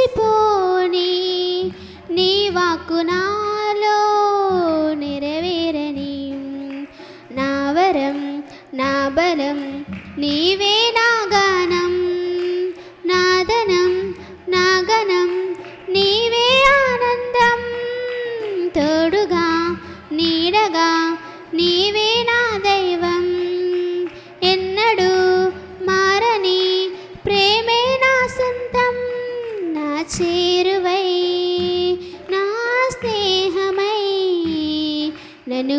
మరచిపోని నీ వాక్కు నాలో నెరవేరని. నా వరం నా బలం నీవే నాగా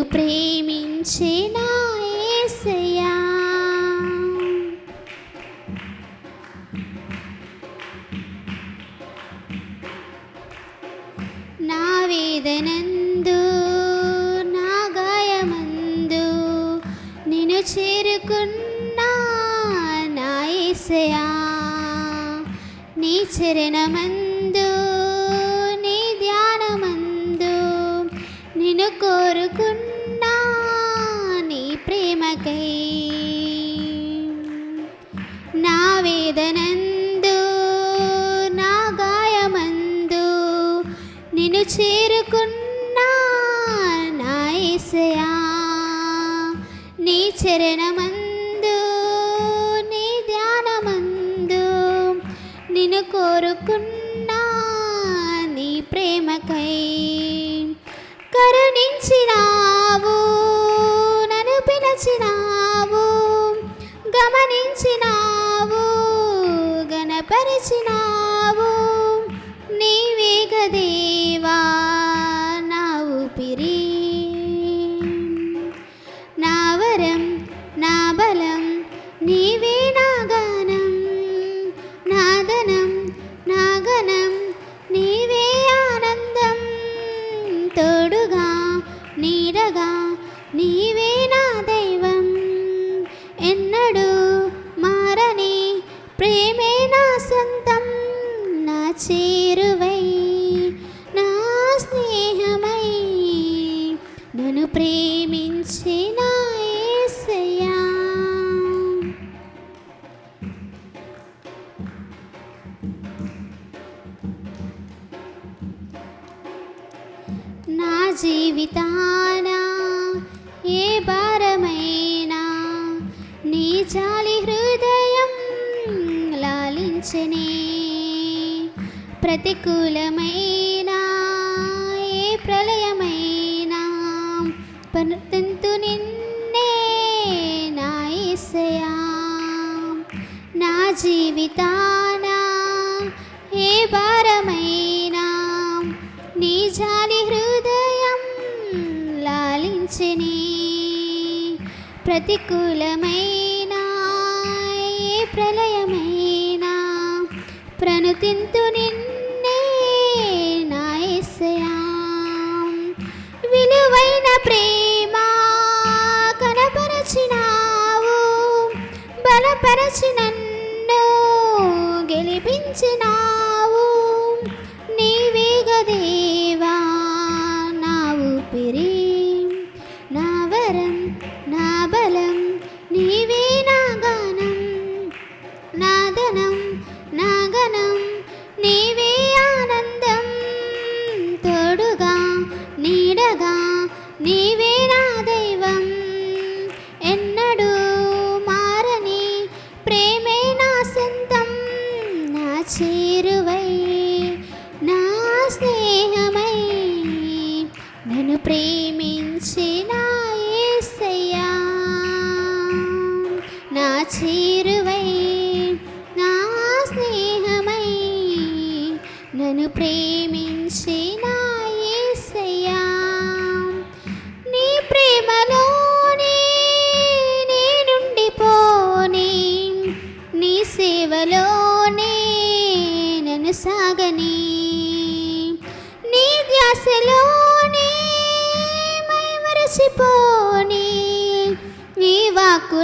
ప్రేమించిన ప్రేమించే నా వేదనందు నా గాయమందు నేను చేరుకున్నా నా యేసయ్యా నీ చరణమందు చేరుకున్నా నా నీ చరణమందు నీ ధ్యానమందు నిన్ను కోరుకున్నా నా జీవితాన? ఏ భారమైనా? నీ చాలి హృదయం లాలించనే. ప్రతికూలమైన? ఏ ప్రళయమైనా? పనుతంతు నిన్నే నా నా జీవితాన? ఏ భారమైనా? నీ జాలి హృదయం లాలించని ప్రతికూలమైన ఏ ప్రళయమైనా ప్రణుతింతు నిన్నే నాయసయా విలువైన ప్రేమ నీవే నా దైవం. ఎన్నడూ మారని ప్రేమే నా సొంతం. నా చేరువై నా స్నేహమై నన్ను ప్రేమించిన నా నా చేరు కొనసాగని నీ ధ్యాసలోనే మై మరచిపోని నీ వాక్కు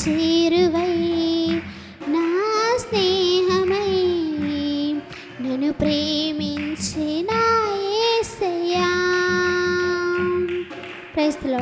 చేరువై నా స్నేహమై నన్ను ప్రేమించిన ఏసయ్యా. ప్రైస్తలో